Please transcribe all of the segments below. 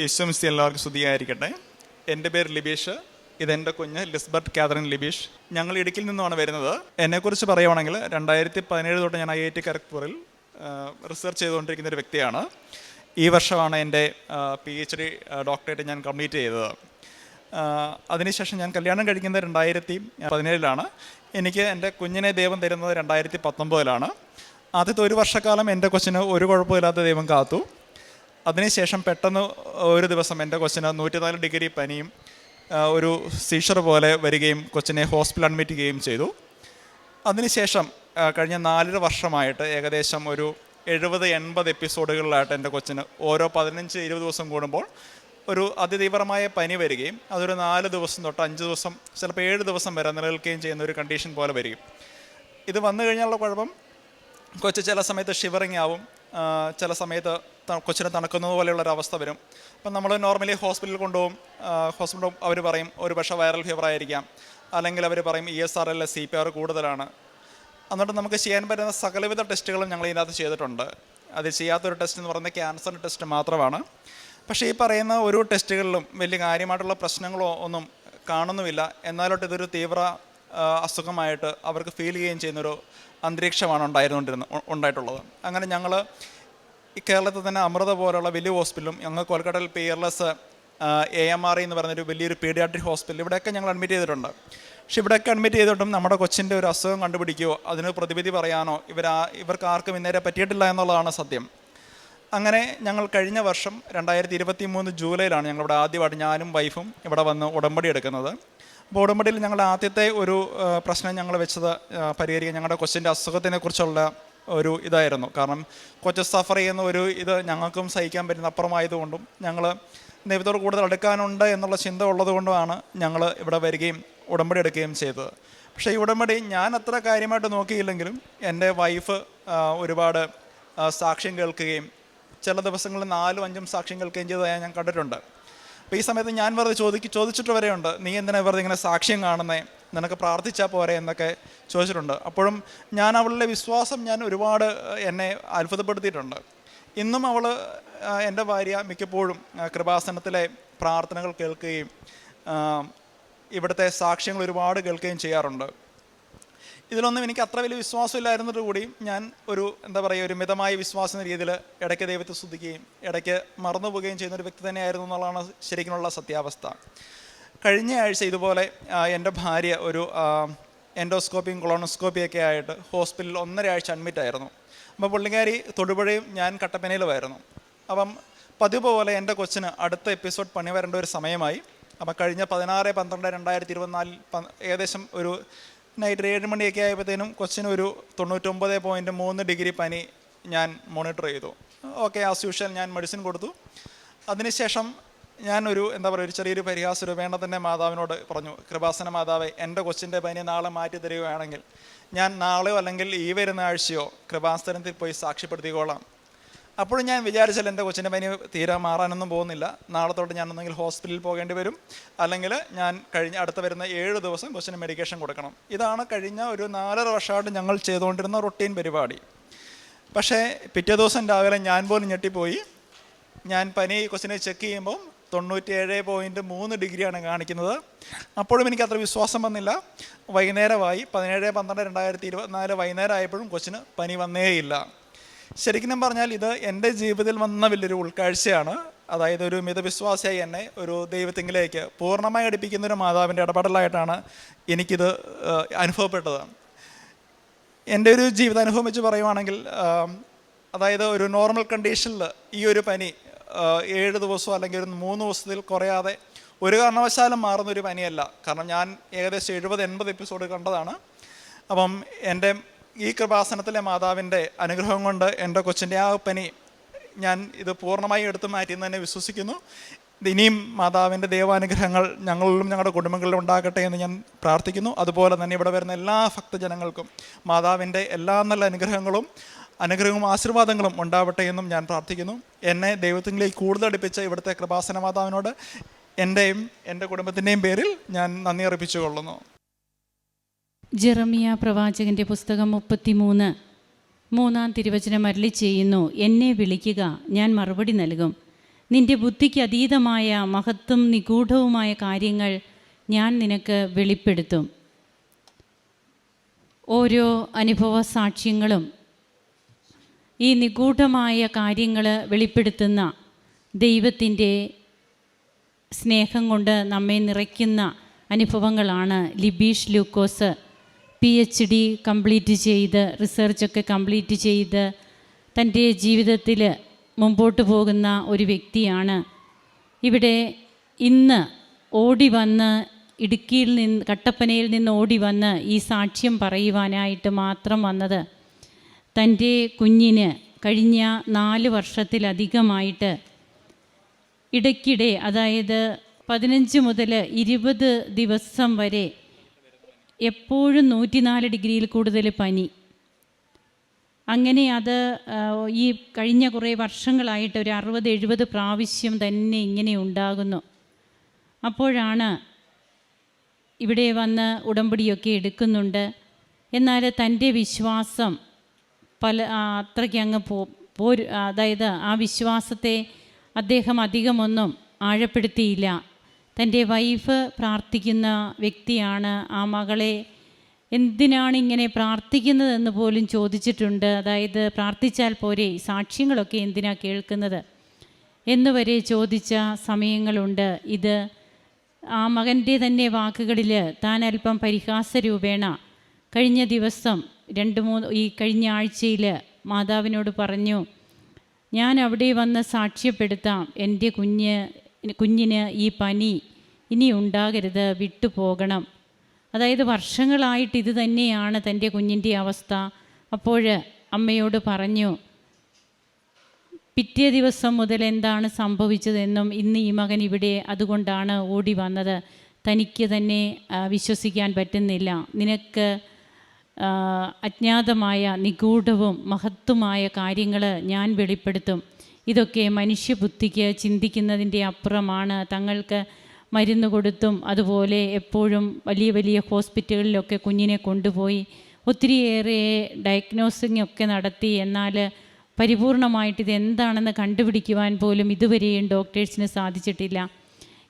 യേശുമിസ്തി എല്ലാവർക്കും സ്തുതിയായിരിക്കട്ടെ. എന്റെ പേര് ലിബീഷ്. ഇതെന്റെ കുഞ്ഞ് ലിസ്ബർട്ട് കാതറിൻ ലിബീഷ്. ഞങ്ങൾ ഇടുക്കിയിൽ നിന്നുമാണ് വരുന്നത്. എന്നെക്കുറിച്ച് പറയുവാണെങ്കിൽ രണ്ടായിരത്തി പതിനേഴ് തൊട്ട് ഞാൻ ഐ ഐ ടി ഖരഗ്പൂരിൽ റിസർച്ച് ചെയ്തുകൊണ്ടിരിക്കുന്ന ഒരു വ്യക്തിയാണ്. ഈ വർഷമാണ് എന്റെ പി എച്ച് ഡി ഡോക്ടറേറ്റ് ഞാൻ കംപ്ലീറ്റ് ചെയ്തത്. അതിനുശേഷം ഞാൻ കല്യാണം കഴിക്കുന്നത് രണ്ടായിരത്തി പതിനേഴിലാണ് എനിക്ക് എന്റെ കുഞ്ഞിനെ ദൈവം തരുന്നത് രണ്ടായിരത്തി പത്തൊമ്പതിലാണ് ആദ്യത്തെ ഒരു വർഷക്കാലം എന്റെ കൊച്ചിന് ഒരു കുഴപ്പമില്ലാത്ത ദൈവം കാത്തു. അതിനുശേഷം പെട്ടെന്ന് ഒരു ദിവസം എന്റെ കൊച്ചിന് നൂറ്റിനാല് ഡിഗ്രി പനിയും ഒരു സീഷർ പോലെ വരികയും കൊച്ചിനെ ഹോസ്പിറ്റൽ അഡ്മിറ്റ് ചെയ്യുകയും ചെയ്തു. അതിനുശേഷം കഴിഞ്ഞ നാലര വർഷമായിട്ട് ഏകദേശം ഒരു എഴുപത് എൺപത് എപ്പിസോഡുകളിലായിട്ട് എന്റെ കൊച്ചിന് ഓരോ പതിനഞ്ച് ഇരുപത് ദിവസം കൂടുമ്പോൾ ഒരു അതിതീവ്രമായ പനി വരികയും അതൊരു നാല് ദിവസം തൊട്ട് അഞ്ച് ദിവസം ചിലപ്പോൾ ഏഴ് ദിവസം വരെ നിലനിൽക്കുകയും ചെയ്യുന്ന ഒരു കണ്ടീഷൻ പോലെ വരികയും. ഇത് വന്നു കഴിഞ്ഞാലുള്ള കുഴപ്പം കൊച്ചു ചില സമയത്ത് ഷിവറിങ് ആവും ചില സമയത്ത് കൊച്ചിനെ തണുക്കുന്നത് പോലെയുള്ളൊരു അവസ്ഥ വരും. അപ്പം നമ്മൾ നോർമലി ഹോസ്പിറ്റലിൽ കൊണ്ടുപോകും. ഹോസ്പിറ്റൽ അവർ പറയും ഒരു പക്ഷേ വൈറൽ ഫീവർ ആയിരിക്കാം. അല്ലെങ്കിൽ അവർ പറയും E S R L C P R കൂടുതലാണ്. എന്നിട്ട് നമുക്ക് ചെയ്യാൻ പറ്റുന്ന സകലവിധ ടെസ്റ്റുകളും ഞങ്ങൾ ഇതിനകത്ത് ചെയ്തിട്ടുണ്ട്. അത് ചെയ്യാത്തൊരു ടെസ്റ്റ് എന്ന് പറയുന്നത് ക്യാൻസറിന്റെ ടെസ്റ്റ് മാത്രമാണ്. പക്ഷേ ഈ പറയുന്ന ഓരോ ടെസ്റ്റുകളിലും വലിയ കാര്യമായിട്ടുള്ള പ്രശ്നങ്ങളോ ഒന്നും കാണുന്നുമില്ല. എന്നാലോട്ട് ഇതൊരു തീവ്ര അസുഖമായിട്ട് അവർക്ക് ഫീൽ ചെയ്യുകയും ചെയ്യുന്നൊരു അന്തരീക്ഷമാണ് ഉണ്ടായിരുന്നുകൊണ്ടിരുന്നത് ഉണ്ടായിട്ടുള്ളത്. അങ്ങനെ ഞങ്ങൾ ഈ കേരളത്തിൽ തന്നെ അമൃത പോലുള്ള വലിയ ഹോസ്പിറ്റലും ഞങ്ങൾ കൊൽക്കട്ടയിൽ പിയർലെസ് എ എം ആർ എന്ന് പറഞ്ഞൊരു വലിയൊരു പീഡിയാട്രിക് ഹോസ്പിറ്റൽ ഇവിടെയൊക്കെ ഞങ്ങൾ അഡ്മിറ്റ് ചെയ്തിട്ടുണ്ട്. പക്ഷെ ഇവിടെയൊക്കെ അഡ്മിറ്റ് ചെയ്തിട്ടും നമ്മുടെ കൊച്ചിന്റെ ഒരു അസുഖം കണ്ടുപിടിക്കുകയോ അതിന് പ്രതിവിധി പറയാനോ ഇവരാ ഇവർക്ക് ആർക്കും ഇന്നേരെ പറ്റിയിട്ടില്ല എന്നുള്ളതാണ് സത്യം. അങ്ങനെ ഞങ്ങൾ കഴിഞ്ഞ വർഷം രണ്ടായിരത്തി ഇരുപത്തി മൂന്ന് ജൂലൈയിലാണ് ഞങ്ങളിവിടെ ആദ്യമായിട്ട് ഞാനും വൈഫും ഇവിടെ വന്ന് ഉടമ്പടി എടുക്കുന്നത്. അപ്പോൾ ഉടമ്പടിയിൽ ഞങ്ങളുടെ ആദ്യത്തെ ഒരു പ്രശ്നം ഞങ്ങൾ വെച്ചത് പരിഹരിക്കുക ഞങ്ങളുടെ കൊച്ചിന്റെ അസുഖത്തിനെ കുറിച്ചുള്ള ഒരു ഇതായിരുന്നു. കാരണം കൊച്ചു സഫർ ചെയ്യുന്ന ഒരു ഇത് ഞങ്ങൾക്കും സഹിക്കാൻ പറ്റുന്ന അപ്പുറമായതുകൊണ്ടും ഞങ്ങൾ ദൈവത്തോട് കൂടുതൽ എടുക്കാനുണ്ട് എന്നുള്ള ചിന്ത ഉള്ളതുകൊണ്ടുമാണ് ഞങ്ങൾ ഇവിടെ വരികയും ഉടമ്പടി എടുക്കുകയും ചെയ്തത്. പക്ഷേ ഈ ഉടമ്പടി ഞാൻ അത്ര കാര്യമായിട്ട് നോക്കിയില്ലെങ്കിലും എന്റെ വൈഫ് ഒരുപാട് സാക്ഷ്യം കേൾക്കുകയും ചില ദിവസങ്ങളിൽ നാലും അഞ്ചും സാക്ഷ്യം കേൾക്കുകയും ചെയ്തതായി ഞാൻ കണ്ടിട്ടുണ്ട്. അപ്പോൾ ഈ സമയത്ത് ഞാൻ വെറുതെ ചോദിക്ക് ചോദിച്ചിട്ട് വരെയുണ്ട് നീ എന്തിനാ വെറുതെ ഇങ്ങനെ സാക്ഷ്യം കാണുന്നേ? നിനക്ക് പ്രാർത്ഥിച്ചാൽ പോരെ? എന്നൊക്കെ ചോദിച്ചിട്ടുണ്ട്. അപ്പോഴും ഞാൻ അവളുടെ വിശ്വാസം ഞാൻ ഒരുപാട് എന്നെ അത്ഭുതപ്പെടുത്തിയിട്ടുണ്ട്. ഇന്നും അവൾ എന്റെ ഭാര്യ മിക്കപ്പോഴും കൃപാസനത്തിലെ പ്രാർത്ഥനകൾ കേൾക്കുകയും ഇവിടുത്തെ സാക്ഷ്യങ്ങൾ ഒരുപാട് കേൾക്കുകയും ചെയ്യാറുണ്ട്. ഇതിലൊന്നും എനിക്ക് അത്ര വലിയ വിശ്വാസമില്ലായിരുന്നിട്ട് കൂടി ഞാൻ ഒരു എന്താ പറയുക ഒരു മിതമായ വിശ്വാസം രീതിയിൽ ഇടയ്ക്ക് ദൈവത്തെ സ്തുതിക്കുകയും ഇടയ്ക്ക് മറന്നു പോവുകയും ചെയ്യുന്ന ഒരു വ്യക്തി തന്നെയായിരുന്നു എന്നുള്ളതാണ് ശരിക്കുമുള്ള സത്യാവസ്ഥ. കഴിഞ്ഞ ആഴ്ച ഇതുപോലെ എന്റെ ഭാര്യ ഒരു എൻഡോസ്കോപ്പിയും കൊളോണോസ്കോപ്പിയൊക്കെ ആയിട്ട് ഹോസ്പിറ്റലിൽ ഒന്നര ആഴ്ച അഡ്മിറ്റ് ആയിരുന്നു. അപ്പോൾ പുള്ളിക്കാരി തൊടുപുഴയും ഞാൻ കട്ടപ്പനയിലുമായിരുന്നു. അപ്പം പതിവ് പോലെ എന്റെ കൊച്ചിന് അടുത്ത എപ്പിസോഡ് പണി വരേണ്ട ഒരു സമയമായി. അപ്പം കഴിഞ്ഞ പതിനാറ് പന്ത്രണ്ട് രണ്ടായിരത്തി ഇരുപത്തിനാലിൽ ഏകദേശം ഒരു നൈറ്റ് ഒരു ഏഴ് മണിയൊക്കെ ആയപ്പോഴത്തേനും കൊച്ചിന് ഒരു തൊണ്ണൂറ്റൊമ്പത് പോയിന്റ് മൂന്ന് ഡിഗ്രി പനി ഞാൻ മോണിറ്റർ ചെയ്തു. ഓക്കെ ആസ് യൂഷ്വൽ ഞാൻ മെഡിസിൻ കൊടുത്തു. അതിനുശേഷം ഞാനൊരു എന്താ പറയുക ഒരു ചെറിയൊരു പരിഹാസ രൂപേണത്തിന്റെ മാതാവിനോട് പറഞ്ഞു കൃപാസന മാതാവെ എന്റെ കൊച്ചിന്റെ പനി നാളെ മാറ്റി തരികയാണെങ്കിൽ ഞാൻ നാളെയോ അല്ലെങ്കിൽ ഈ വരുന്ന ആഴ്ചയോ കൃപാസനത്തിൽ പോയി സാക്ഷ്യപ്പെടുത്തിക്കോളാം. അപ്പോഴും ഞാൻ വിചാരിച്ചാൽ എന്റെ കൊച്ചിന്റെ പനി തീരെ മാറാനൊന്നും പോകുന്നില്ല. നാളെ തൊട്ട് ഞാൻ ഒന്നെങ്കിൽ ഹോസ്പിറ്റലിൽ പോകേണ്ടി വരും. അല്ലെങ്കിൽ ഞാൻ കഴിഞ്ഞ അടുത്ത വരുന്ന ഏഴ് ദിവസം കൊച്ചിന് മെഡിക്കേഷൻ കൊടുക്കണം. ഇതാണ് കഴിഞ്ഞ ഒരു നാലര വർഷമായിട്ട് ഞങ്ങൾ ചെയ്തുകൊണ്ടിരുന്ന റൊട്ടീൻ പരിപാടി. പക്ഷേ പിറ്റേ ദിവസം രാവിലെ ഞാൻ പോലും ഞെട്ടിപ്പോയി. ഞാൻ പനി കൊച്ചിനെ ചെക്ക് ചെയ്യുമ്പോൾ തൊണ്ണൂറ്റിയേഴ് പോയിന്റ് മൂന്ന് ഡിഗ്രിയാണ് കാണിക്കുന്നത്. അപ്പോഴും എനിക്ക് അത്ര വിശ്വാസം വന്നില്ല. വൈകുന്നേരമായി പതിനേഴ് പന്ത്രണ്ട് രണ്ടായിരത്തി ഇരുപത്തിനാല് വൈകുന്നേരം ആയപ്പോഴും കൊച്ചിന് പനി വന്നേയില്ല. ശരിക്കും ഞാൻ പറഞ്ഞാൽ ഇത് എന്റെ ജീവിതത്തിൽ വന്ന വലിയൊരു ഉൾക്കാഴ്ചയാണ്. അതായത് ഒരു മിതവിശ്വാസിയായി എന്നെ ഒരു ദൈവത്തിങ്കിലേക്ക് പൂർണമായി അടുപ്പിക്കുന്ന ഒരു മാതാവിന്റെ ഇടപെടലായിട്ടാണ് എനിക്കിത് അനുഭവപ്പെട്ടത്. എന്റെ ഒരു ജീവിതാനുഭവം വെച്ച് പറയുവാണെങ്കിൽ അതായത് ഒരു നോർമൽ കണ്ടീഷനിൽ ഈ ഒരു പനി ഏഴ് ദിവസം അല്ലെങ്കിൽ ഒരു മൂന്ന് ദിവസത്തിൽ കുറയാതെ ഒരു കാരണവശാലും മാറുന്ന ഒരു പനിയല്ല. കാരണം ഞാൻ ഏകദേശം എഴുപത് എൺപത് എപ്പിസോഡ് കണ്ടതാണ്. അപ്പം എന്റെ ഈ കൃപാസനത്തിലെ മാതാവിന്റെ അനുഗ്രഹം കൊണ്ട് എന്റെ കൊച്ചിന്റെ ആ പനി ഞാൻ ഇത് പൂർണമായി എടുത്തു മാറ്റി എന്ന് തന്നെ വിശ്വസിക്കുന്നു. ഇനിയും മാതാവിന്റെ ദൈവാനുഗ്രഹങ്ങൾ ഞങ്ങളിലും ഞങ്ങളുടെ കുടുംബങ്ങളിലും ഉണ്ടാകട്ടെ എന്ന് ഞാൻ പ്രാർത്ഥിക്കുന്നു. അതുപോലെ തന്നെ ഇവിടെ വരുന്ന എല്ലാ ഭക്തജനങ്ങൾക്കും മാതാവിന്റെ എല്ലാ നല്ല അനുഗ്രഹങ്ങളും അനുഗ്രഹവും ആശീർവാദങ്ങളും ഉണ്ടാവട്ടെ എന്നും ഞാൻ പ്രാർത്ഥിക്കുന്നു. എന്നെ ദൈവത്തിലേക്ക് കൂടുതൽ അടുപ്പിച്ച ഇവിടുത്തെ കൃപാസന മാതാവിനോട് എന്റെയും എന്റെ കുടുംബത്തിന്റെയും പേരിൽ ഞാൻ നന്ദി അർപ്പിച്ചു കൊള്ളുന്നു ജെറമിയ പ്രവാചകന്റെ പുസ്തകം മുപ്പത്തിമൂന്ന് മൂന്നാം തിരുവചനം അരളി ചെയ്യുന്നു എന്നെ വിളിക്കുക ഞാൻ മറുപടി നൽകും. നിന്റെ ബുദ്ധിക്ക് അതീതമായ മഹത്വം നിഗൂഢവുമായ കാര്യങ്ങൾ ഞാൻ നിനക്ക് വെളിപ്പെടുത്തും. ഓരോ അനുഭവ സാക്ഷ്യങ്ങളും ഈ നിഗൂഢമായ കാര്യങ്ങൾ വെളിപ്പെടുത്തുന്ന ദൈവത്തിന്റെ സ്നേഹം കൊണ്ട് നമ്മെ നിറയ്ക്കുന്ന അനുഭവങ്ങളാണ് Libeesh Lukose P H D complete ചെയ്ത് റിസർച്ചൊക്കെ കംപ്ലീറ്റ് ചെയ്ത് തന്റെ ജീവിതത്തിൽ മുമ്പോട്ട് പോകുന്ന ഒരു വ്യക്തിയാണ്. ഇവിടെ ഇന്ന് ഓടി വന്ന് ഇടുക്കിയിൽ നിന്ന് കട്ടപ്പനയിൽ നിന്ന് ഓടി വന്ന് ഈ സാക്ഷ്യം പറയുവാനായിട്ട് മാത്രം വന്നത് തന്റെ കുഞ്ഞിന് കഴിഞ്ഞ നാല് വർഷത്തിലധികമായിട്ട് ഇടയ്ക്കിടെ അതായത് പതിനഞ്ച് മുതൽ ഇരുപത് ദിവസം വരെ എപ്പോഴും നൂറ്റിനാല് ഡിഗ്രിയിൽ കൂടുതൽ പനി. അങ്ങനെ അത് ഈ കഴിഞ്ഞ കുറേ വർഷങ്ങളായിട്ട് ഒരു അറുപത് എഴുപത് പ്രാവശ്യം തന്നെ ഇങ്ങനെ ഉണ്ടാകുന്നു. അപ്പോഴാണ് ഇവിടെ വന്ന് ഉടമ്പടിയൊക്കെ എടുക്കുന്നുണ്ട്. എന്നാൽ തന്റെ വിശ്വാസം പല അത്രയ്ക്ക് അങ്ങ് പോ അതായത് ആ വിശ്വാസത്തെ അദ്ദേഹം അധികമൊന്നും ആഴപ്പെടുത്തിയില്ല. തന്റെ വൈഫ് പ്രാർത്ഥിക്കുന്ന വ്യക്തിയാണ്. ആ മകളെ എന്തിനാണ് ഇങ്ങനെ പ്രാർത്ഥിക്കുന്നതെന്ന് പോലും ചോദിച്ചിട്ടുണ്ട്. അതായത് പ്രാർത്ഥിച്ചാൽ പോരെ സാക്ഷ്യങ്ങളൊക്കെ എന്തിനാ കേൾക്കുന്നത് എന്നുവരെ ചോദിച്ച സമയങ്ങളുണ്ട്. ഇത് ആ മകന്റെ തന്നെ വാക്കുകളിൽ താൻ അല്പം പരിഹാസ രൂപേണ കഴിഞ്ഞ ദിവസം രണ്ട് മൂന്ന് ഈ കഴിഞ്ഞ ആഴ്ചയിൽ മാതാവിനോട് പറഞ്ഞു ഞാൻ അവിടെ വന്ന് സാക്ഷ്യപ്പെടുത്താം. എന്റെ കുഞ്ഞ് കുഞ്ഞിന് ഈ പനി ഇനി ഉണ്ടാകരുത് വിട്ടുപോകണം. അതായത് വർഷങ്ങളായിട്ട് ഇത് തന്നെയാണ് തന്റെ കുഞ്ഞിന്റെ അവസ്ഥ. അപ്പോൾ അമ്മയോട് പറഞ്ഞു പിറ്റേ ദിവസം മുതൽ എന്താണ് സംഭവിച്ചതെന്നും ഇന്ന് ഈ മകൻ ഇവിടെ അതുകൊണ്ടാണ് ഓടി വന്നത്. തനിക്ക് തന്നെ വിശ്വസിക്കാൻ പറ്റുന്നില്ല. നിനക്ക് അജ്ഞാതമായ നിഗൂഢവും മഹത്വമായ കാര്യങ്ങൾ ഞാൻ വെളിപ്പെടുത്തും. ഇതൊക്കെ മനുഷ്യബുദ്ധിക്ക് ചിന്തിക്കുന്നതിന്റെ അപ്പുറമാണ്. തങ്ങൾക്ക് മരുന്ന് കൊടുത്തും അതുപോലെ എപ്പോഴും വലിയ വലിയ ഹോസ്പിറ്റലുകളിലൊക്കെ കുഞ്ഞിനെ കൊണ്ടുപോയി ഒത്തിരിയേറെ ഡയഗ്നോസിങ് ഒക്കെ നടത്തി. എന്നാൽ പരിപൂർണമായിട്ട് ഇത് എന്താണെന്ന് കണ്ടുപിടിക്കുവാൻ പോലും ഇതുവരെയും ഡോക്ടേഴ്സിന് സാധിച്ചിട്ടില്ല.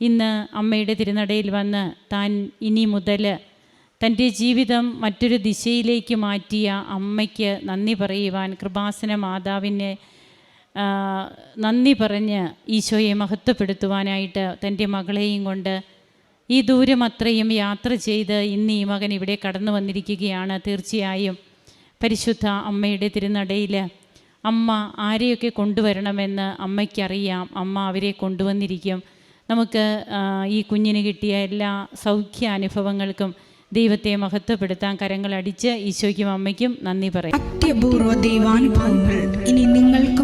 ഇന്ന് അമ്മയുടെ തിരുനടയിൽ വന്ന് താൻ ഇനി മുതൽ തന്റെ ജീവിതം മറ്റൊരു ദിശയിലേക്ക് മാറ്റിയ അമ്മയ്ക്ക് നന്ദി പറയുവാൻ കൃപാസന മാതാവിനെ നന്ദി പറഞ്ഞ് ഈശോയെ മഹത്വപ്പെടുത്തുവാനായിട്ട് തന്റെ മകളെയും കൊണ്ട് ഈ ദൂരം അത്രയും യാത്ര ചെയ്ത് ഇന്ന് ഈ മകൻ ഇവിടെ കടന്നു വന്നിരിക്കുകയാണ് തീർച്ചയായും. പരിശുദ്ധ അമ്മയുടെ തിരുനടയിൽ അമ്മ ആരെയൊക്കെ കൊണ്ടുവരണമെന്ന് അമ്മയ്ക്കറിയാം. അമ്മ അവരെ കൊണ്ടുവന്നിരിക്കും. നമുക്ക് ഈ കുഞ്ഞിന് കിട്ടിയ എല്ലാ സൗഖ്യ അനുഭവങ്ങൾക്കും ദൈവത്തെ മഹത്വപ്പെടുത്താൻ കരങ്ങളടിച്ച് ഈശോയ്ക്കും അമ്മയ്ക്കും നന്ദി പറയാം. അത്യപൂർവ ദൈവാനുഭവങ്ങൾ. ഇനി നിങ്ങൾക്കും